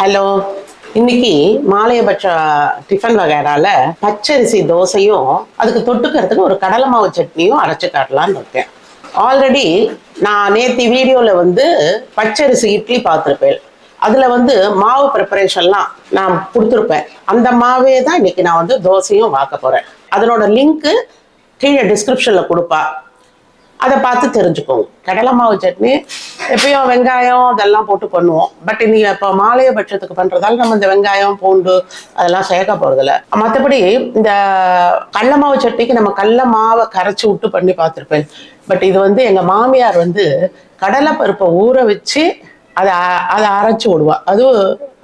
Hello. இன்னைக்கு மாலையபட்ச tiffin வகைரால பச்சரிசி தோசையும் அதுக்கு தொட்டுக்கிறதுக்கு ஒரு கடலை மாவு சட்னியும் அரைச்சு காட்டலான்னு இருக்கேன். ஆல்ரெடி நான் நேத்தி வீடியோல வந்து பச்சரிசி இட்லி பார்த்துருப்பேன். அதுல வந்து மாவு ப்ரிப்பரேஷன்லாம் நான் கொடுத்துருப்பேன். அந்த மாவே தான் இன்னைக்கு நான் வந்து தோசையும் வாக்க போறேன். அதனோட லிங்க்கு கீழே டிஸ்கிரிப்ஷன்ல கொடுப்பா. அதை பார்த்து தெரிஞ்சுக்கோங்க. கடலை மாவு சட்னி எப்பயும் வெங்காயம் அதெல்லாம் போட்டு பண்ணுவோம். பட் இன்னைக்கு இப்போ மாலைய பட்சத்துக்கு பண்ணுறதால நம்ம இந்த வெங்காயம் பூண்டு அதெல்லாம் சேர்க்க போகிறதில்ல மற்றபடி இந்த கடல மாவு சட்னிக்கு நம்ம கடல மாவை கரைச்சி விட்டு பண்ணி பார்த்துருப்பேன். பட் இது வந்து எங்கள் மாமியார் வந்து கடலை பருப்பை ஊற வச்சு அதை அதை அரைச்சி விடுவா. அதுவும்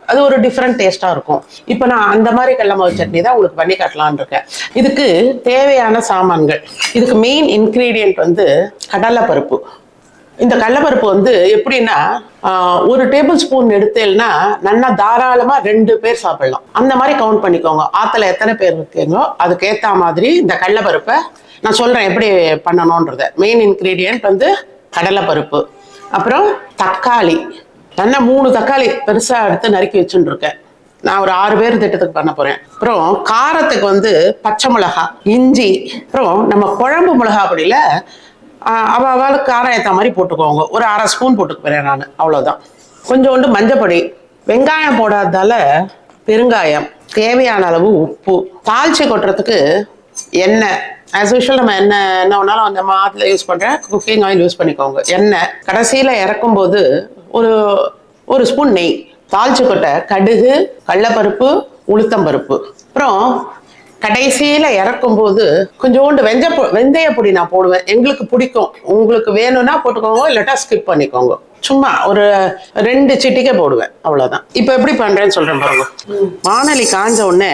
அது ஒரு டிஃப்ரெண்ட் டேஸ்ட்டாக இருக்கும். இப்போ நான் அந்த மாதிரி கடல சட்னி தான் உங்களுக்கு பண்ணி காட்டலாம்னு இருக்கேன். இதுக்கு தேவையான சாமான்கள். இதுக்கு மெயின் இன்க்ரீடியன்ட் வந்து கடலைப்பருப்பு. இந்த கடலைப்பருப்பு வந்து எப்படின்னா ஒரு டேபிள் ஸ்பூன் எடுத்தேன்னா நல்லா தாராளமாக ரெண்டு பேர் சாப்பிடலாம். அந்த மாதிரி கவுண்ட் பண்ணிக்கோங்க. ஆற்றுல எத்தனை பேர் இருக்கீங்களோ அதுக்கு மாதிரி இந்த கடலைப்பருப்பை நான் சொல்கிறேன் எப்படி பண்ணணுன்றத மெயின் இன்க்ரீடியன்ட் வந்து கடலைப்பருப்பு. அப்புறம் தக்காளி. தன்னை மூணு தக்காளி பெருசா எடுத்து நறுக்கி வச்சுட்டு இருக்கேன் நான் ஒரு ஆறு பேர் திட்டத்துக்கு பண்ண போறேன். அப்புறம் காரத்துக்கு வந்து பச்சை மிளகா இஞ்சி அப்புறம் நம்ம குழம்பு மிளகா அப்படியில் ஆஹ், அவ அவளுக்கு காரம் ஏற்ற மாதிரி போட்டுக்கோங்க. ஒரு அரை ஸ்பூன் போட்டுக்கு போகிறேன் நான் அவ்வளோதான் கொஞ்சோண்டு மஞ்சப்பொடி. வெங்காயம் போடாததால பெருங்காயம் தேவையான அளவு உப்பு. தாளிச்சு கொட்டுறதுக்கு எண்ணெய். ஆஸ் யூஷுவல் நம்ம என்ன என்ன வேணாலும் அந்த மாத்தில் யூஸ் பண்ணுறேன் குக்கிங் ஆயில் யூஸ் பண்ணிக்கோங்க. எண்ணெய் கடைசியில் இறக்கும்போது ஒரு ஒரு ஸ்பூன் நெய் தாளிச்சு கொட்டை கடுகு கடலப்பருப்பு உளுத்தம்பருப்பு. அப்புறம் கடைசியில் இறக்கும்போது கொஞ்சோண்டு வெஞ்ச வெந்தய பொடி நான் போடுவேன். எங்களுக்கு பிடிக்கும். உங்களுக்கு வேணும்னா போட்டுக்கோங்க இல்லாட்டா ஸ்கிப் பண்ணிக்கோங்க. சும்மா ஒரு ரெண்டு சிட்டிக்கை போடுவேன். அவ்வளோதான் இப்போ எப்படி பண்ணுறேன்னு சொல்கிறேன் பாருங்க. வானலி காஞ்ச உடனே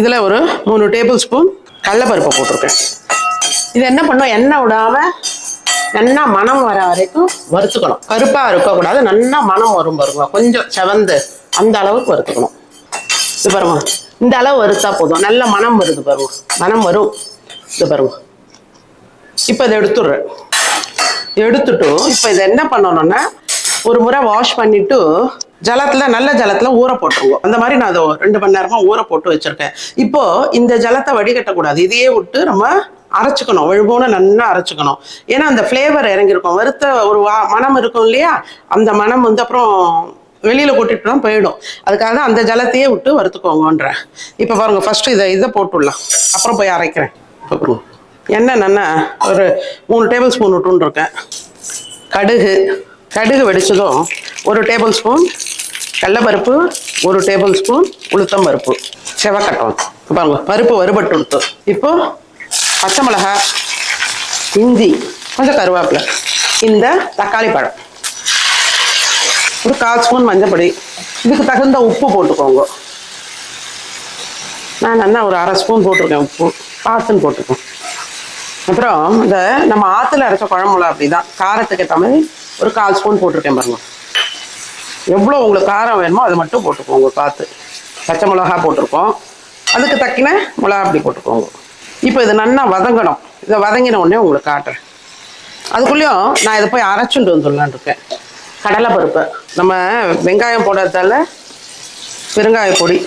இதில் ஒரு மூணு டேபிள் ஸ்பூன் கடலப்பருப்பை போட்டிருக்கேன். இது என்ன பண்ணும்? எண்ணெய் விடாம நல்லா மனம் வர வரைக்கும் வறுத்துக்கணும். கருப்பாக இருக்கக்கூடாது. நல்லா மனம் வரும் பாருங்க. கொஞ்சம் செவந்து அந்த அளவுக்கு வறுத்துக்கணும். இது பாருங்க. இந்த அளவு வறுத்தா போதும். நல்ல மனம் வருது பாருங்க. மனம் வரும். இது பாருங்க. இப்போ இதை எடுத்துடுறேன். எடுத்துட்டு இப்போ இதை என்ன பண்ணணும்னா ஒரு முறை வாஷ் பண்ணிவிட்டு ஜலத்தில் நல்ல ஜலத்தில் ஊற போட்டுருவோம். அந்த மாதிரி நான் அதை ரெண்டு மணி நேரமாக ஊற போட்டு வச்சுருக்கேன். இப்போது இந்த ஜலத்தை வடிகட்டக்கூடாது. இதையே விட்டு நம்ம அரைச்சிக்கணும். வழுபோன நல்லா அரைச்சிக்கணும். ஏன்னா அந்த ஃப்ளேவர் இறங்கியிருக்கும். வறுத்த ஒரு வா மனம் இருக்கும் இல்லையா? அந்த மனம் வந்து அப்புறம் வெளியில் கொட்டிட்டோம் போயிடும். அதுக்காக தான் அந்த ஜலத்தையே விட்டு வறுத்துக்கோங்கன்றேன் இப்போ பாருங்கள் ஃபஸ்ட்டு இதை இதை போட்டுடலாம். அப்புறம் போய் அரைக்கிறேன். அப்புறம் பாருங்க. எண்ணெய் நல்லா ஒரு மூணு டேபிள் ஸ்பூன் விட்டுருக்கேன். கடுகு. கடுகு வெடிச்சதும் ஒரு டேபிள் ஸ்பூன் கடலப்பருப்பு ஒரு டேபிள் ஸ்பூன் உளுத்தம் பருப்பு. செவக்கட்டம். பாருங்க பருப்பு வறுபட்டு கொடுத்து இப்போ பச்சை மிளகா இஞ்சி கொஞ்சம் கருவேப்பிலை இந்த தக்காளி பழம். ஒரு கால் ஸ்பூன் மஞ்சப்பொடி இதுக்கு தகுந்த உப்பு போட்டுக்கோங்க. நான் நல்லா ஒரு அரை ஸ்பூன் போட்டிருக்கேன் உப்பு. பார்த்துன்னு போட்டுக்கோங்க. அப்புறம் இந்த நம்ம ஆற்றுல அரைச்ச குழம்புல அப்படிதான். காரத்துக்கு ஏற்ற மாதிரி ஒரு கால் ஸ்பூன் போட்டிருக்கேன் பாருங்க. எவ்வளோ உங்களுக்கு காரம் வேணுமோ அதை மட்டும் போட்டுக்கோங்க பார்த்து பச்சை மிளகா போட்டிருக்கோம். அதுக்கு தக்கின மிளகா அப்படி போட்டுக்கோங்க. இப்போ இது நல்லா வதங்கணும். இதை வதங்கின உடனே உங்களுக்கு காட்டுறேன். அதுக்குள்ளேயும் நான் இதை போய் அரைச்சுட்டு வந்துடலான் இருக்கேன். கடலை பருப்பு நம்ம வெங்காயம் போடுறதால பெருங்காய பொடி.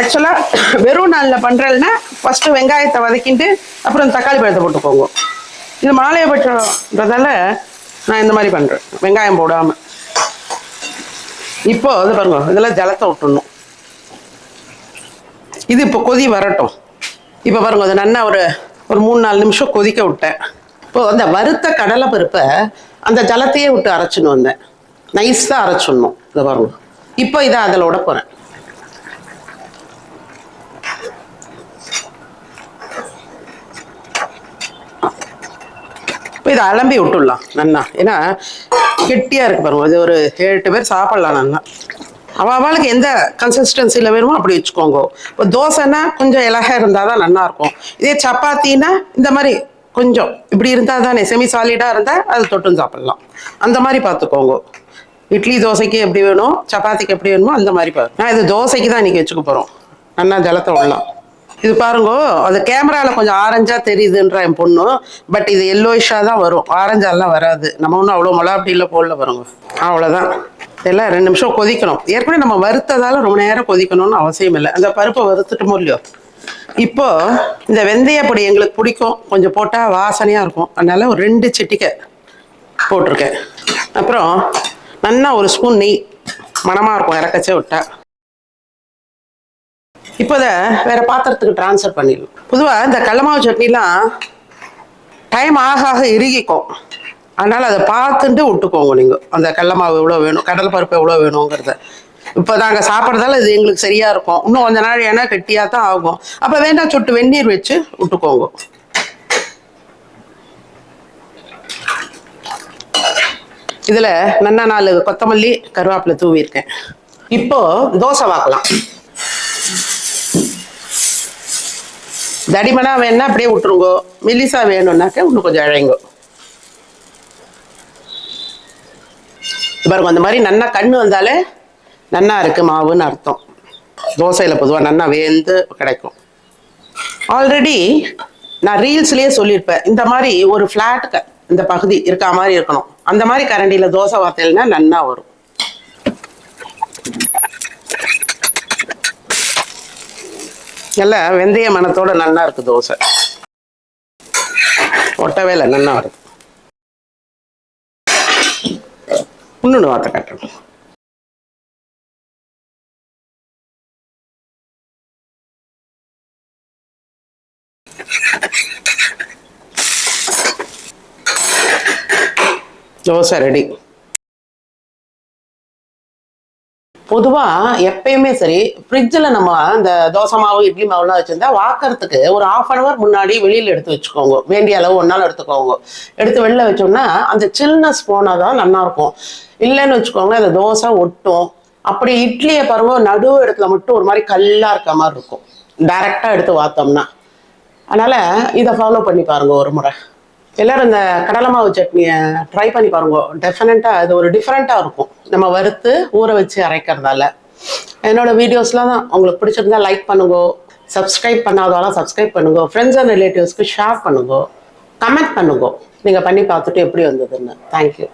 ஆக்சுவலாக வெறும் நாளில் பண்ணுறதுனா ஃபஸ்ட்டு வெங்காயத்தை வதக்கிட்டு அப்புறம் தக்காளி பழத்தை போட்டுக்கோங்க. இது மாலையபட்சன்றதால நான் இந்த மாதிரி பண்ணுறேன் வெங்காயம் போடாமல் இப்போ இது பாருங்க இதெல்லாம் ஜலத்தை விட்டுணும் இது இப்போ கொதி வரட்டும். இப்போ பாருங்க அது நல்லா ஒரு ஒரு மூணு நாலு நிமிஷம் கொதிக்க விட்டேன். இப்போ அந்த வறுத்த கடலை பருப்பை அந்த ஜலத்தையே விட்டு அரைச்சின்னு வந்தேன். நைஸாக அரைச்சிடணும். இதை பாருங்க. இப்போ இதை அதில் விட போகிறேன் இதை அலம்பி விட்டுடலாம். நன்னா. ஏன்னா கெட்டியாக இருக்கு பாருங்க. இது ஒரு எட்டு பேர் சாப்பிடலாம் நன்னா. அவள் அவளுக்கு எந்த கன்சிஸ்டன்சியில் வேணுமோ அப்படி வச்சுக்கோங்க. இப்போ தோசைன்னா கொஞ்சம் இலகா இருந்தால் தான் நல்லா இருக்கும். இதே சப்பாத்தின்னா இந்த மாதிரி கொஞ்சம். இப்படி இருந்தால் தானே. செமி சாலிடாக இருந்தால் அது தொட்டும் சாப்பிடலாம். அந்த மாதிரி பார்த்துக்கோங்க. இட்லி தோசைக்கு எப்படி வேணும் சப்பாத்திக்கு எப்படி வேணுமோ அந்த மாதிரி பாரு நான் இது தோசைக்கு தான் இன்றைக்கி வச்சுக்க போகிறோம் நல்லா ஜலத்தை விடலாம். இது பாருங்க அது கேமரால கொஞ்சம் ஆரஞ்சா தெரியுதுன்ற என் பொண்ணு பட் இது எல்லோயிஷா தான் வரும். ஆரஞ்சாலாம் வராது. நம்ம ஒன்றும் அவ்வளோ மிளகா அப்படில போடல பாருங்க. அவ்வளோதான் இதெல்லாம் ரெண்டு நிமிஷம் கொதிக்கணும். ஏற்கனவே நம்ம வறுத்ததால ரொம்ப நேரம் கொதிக்கணும்னு அவசியம் இல்லை. அந்த பருப்பை வறுத்துட்டோமோ இல்லையோ? இப்போ இந்த வெந்தய பொடி எங்களுக்கு பிடிக்கும். கொஞ்சம் போட்டால் வாசனையாக இருக்கும். அதனால ஒரு ரெண்டு சிட்டிக்கை போட்டிருக்கேன். அப்புறம் நல்லா ஒரு ஸ்பூன் நெய். மணமாக இருக்கும். இறக்கச்சே விட்டால் இப்போ இதை வேற பாத்திரத்துக்கு ட்ரான்ஸ்ஃபர் பண்ணிடலாம். பொதுவாக இந்த கடல மாவு சட்னிலாம் டைம் ஆக ஆக இறுகிக்கும். அதனால் அதை பார்த்துட்டு விட்டுக்கோங்க நீங்கள் அந்த கடல மாவு எவ்வளோ வேணும் கடலை பருப்பு எவ்வளோ வேணுங்கிறத. இப்போ நாங்கள் சாப்பிட்றதால இது எங்களுக்கு சரியாக இருக்கும். இன்னும் கொஞ்ச நாள் ஏன்னா கெட்டியாக தான் ஆகும். அப்போ வேண்டாம் சொட்டு வெந்நீர் வச்சு விட்டுக்கோங்க. இதில் நன்னா நாலு கொத்தமல்லி கருவேப்பிலை தூவியிருக்கேன் இப்போ தோசை வாக்கலாம் தடிமனா வேணும்னா அப்படியே விட்டுருங்கோ. மெல்லிசா வேணும்னாக்க இன்னும் கொஞ்சம் அழைங்கோ பாருங்க அந்த மாதிரி நன்னா கண் வந்தாலே நன்னா இருக்கு மாவுன்னு அர்த்தம். தோசையில் பொதுவாக நன்னா வேந்து கிடைக்கும். ஆல்ரெடி நான் ரீல்ஸ்லேயே சொல்லியிருப்பேன் இந்த மாதிரி ஒரு ஃப்ளாட் இந்த பகுதி இருக்கா மாதிரி இருக்கணும். அந்த மாதிரி கரண்டியில் தோசை வார்த்தையில்னா நன்னா வரும். நல்ல வெந்தய மணத்தோட நல்லா இருக்கு தோசை. ஒட்டவே இல்லை நல்லா வருது இன்னொன்று வார்த்தை கட்டணும் தோசை ரெடி. பொதுவாக எப்பயுமே சரி ஃப்ரிட்ஜில் நம்ம இந்த தோசை மாவு இட்லி மாவுலாம் வச்சுருந்தா வாக்கிறதுக்கு ஒரு ஆஃப் அன் ஹவர் முன்னாடி வெளியில் எடுத்து வச்சுக்கோங்க. வேண்டிய அளவு ஒன்றால் எடுத்துக்கோங்க. எடுத்து வெளில வச்சோம்னா அந்த சில்னஸ் போனால் தான் நல்லாயிருக்கும். இல்லைன்னு வச்சுக்கோங்க அந்த தோசை ஒட்டும். அப்படி இட்லியை பாருங்க நடு இடத்துல மட்டும் ஒரு மாதிரி கல்லாக இருக்க மாதிரி இருக்கும். டைரெக்டாக எடுத்து வாத்தோம்னா. அதனால் இதை ஃபாலோ பண்ணி பாருங்க ஒரு முறை. எல்லாரும் இந்த கடலை மாவு சட்னியை ட்ரை பண்ணி பாருங்க. டெஃபினட்டாக அது ஒரு டிஃப்ரெண்ட்டாக இருக்கும். நம்ம வறுத்து ஊற வச்சு அரைக்கிறதால. என்னோட வீடியோஸ்லாம் தான் உங்களுக்கு பிடிச்சிருந்தா லைக் பண்ணுங்க. சப்ஸ்கிரைப் பண்ணாதவெல்லாம் சப்ஸ்கிரைப் பண்ணுங்க. ஃப்ரெண்ட்ஸ் அண்ட் ரிலேட்டிவ்ஸ்க்கு ஷேர் பண்ணுங்க. கமெண்ட் பண்ணுங்க. நீங்கள் பண்ணி பார்த்துட்டு எப்படி வந்ததுன்னு. தேங்க்யூ